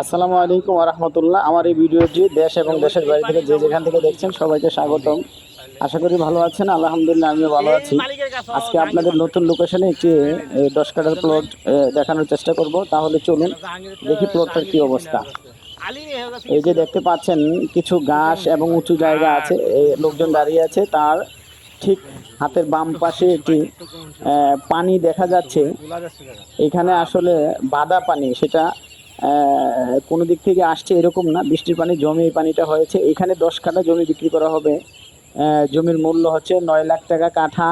আসসালামু আলাইকুম রহমতুল্লাহ আমার এই ভিডিওটি দেশ এবং দেশের বাইরে থেকে যে যেখান থেকে দেখছেন সবাইকে স্বাগতম। আশা করি ভালো আছেন, আলহামদুলিল্লাহ আমিও ভালো আছি। আজকে আপনাদের নতুন লোকেশনে একটি দশ কাটার প্লট দেখানোর চেষ্টা করব। তাহলে চলুন দেখি প্লটটার কি অবস্থা। এই যে দেখতে পাচ্ছেন, কিছু ঘাস এবং উঁচু জায়গা আছে। লোকজন দাঁড়িয়ে আছে। তার ঠিক হাতের বাম পাশে একটি পানি দেখা যাচ্ছে। এখানে আসলে বাদা পানি, সেটা কোনো দিক থেকে আসছে এরকম না। বৃষ্টির পানি, জমে এই পানিটা হয়েছে। এখানে দশ কাঠা জমি বিক্রি করা হবে। জমির মূল্য হচ্ছে নয় লাখ টাকা কাঠা।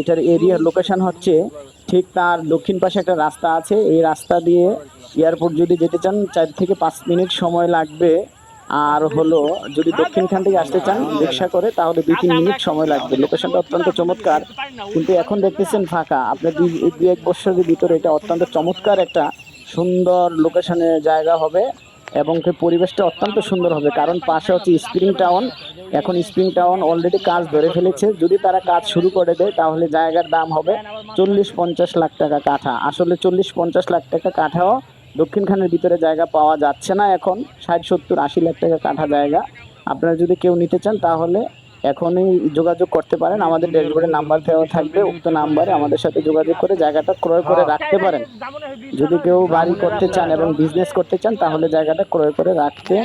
এটার এরিয়ার লোকেশন হচ্ছে ঠিক তার দক্ষিণ পাশে একটা রাস্তা আছে। এই রাস্তা দিয়ে এয়ারপোর্ট যদি যেতে চান, চার থেকে পাঁচ মিনিট সময় লাগবে। আর হলো যদি দক্ষিণখান থেকে আসতে চান, রিক্সা করে, তাহলে দুই তিন মিনিট সময় লাগবে। লোকেশনটা অত্যন্ত চমৎকার। কিন্তু এখন দেখতেছেন ফাঁকা। আপনার দুই এক বছরের ভিতরে এটা অত্যন্ত চমৎকার একটা সুন্দর লোকেশনের জায়গা হবে এবং পরিবেশটা অত্যন্ত সুন্দর হবে। কারণ পাশে হচ্ছে স্প্রিং টাউন এখন স্প্রিং টাউন অলরেডি কাজ ধরে ফেলেছে। যদি তারা কাজ শুরু করে দেয়, তাহলে জায়গার দাম হবে চল্লিশ পঞ্চাশ লাখ টাকা কাঠা। আসলে চল্লিশ পঞ্চাশ লাখ টাকা কাঠাও দক্ষিণখানের ভিতরে জায়গা পাওয়া যাচ্ছে না এখন। ষাট সত্তর আশি লাখ টাকা কাঠা জায়গা। আপনারা যদি কেউ নিতে চান, তাহলে এখনই যোগাযোগ করতে পারেন। আমাদের ড্যাশবোর্ডে নাম্বার দেওয়া থাকবে, উক্ত নাম্বারে আমাদের সাথে যোগাযোগ করে জায়গাটা ক্রয় করে রাখতে পারেন। যদি কেউ বাড়ি করতে চান এবং বিজনেস করতে চান, তাহলে জায়গাটা ক্রয় করে রাখতে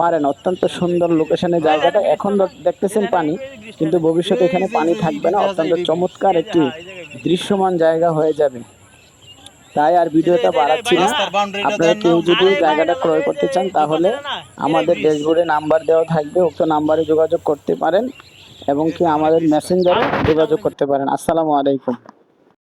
পারেন। অত্যন্ত সুন্দর লোকেশনে জায়গাটা। এখন দেখতেছেন পানি, কিন্তু ভবিষ্যতে এখানে পানি থাকবে না। অত্যন্ত চমৎকার একটি দৃশ্যমান জায়গা হয়ে যাবে। তাই আর ভিডিওটা বাড়াচ্ছি না। আপনারা কেউ যদি জায়গাটা ক্রয় করতে চান, তাহলে আমাদের ড্যাশবোর্ডে নাম্বার দেওয়া থাকবে উক্ত নাম্বারে যোগাযোগ করতে পারেন এবং কি আমাদের মেসেঞ্জারে যোগাযোগ করতে পারেন। আসসালামু আলাইকুম।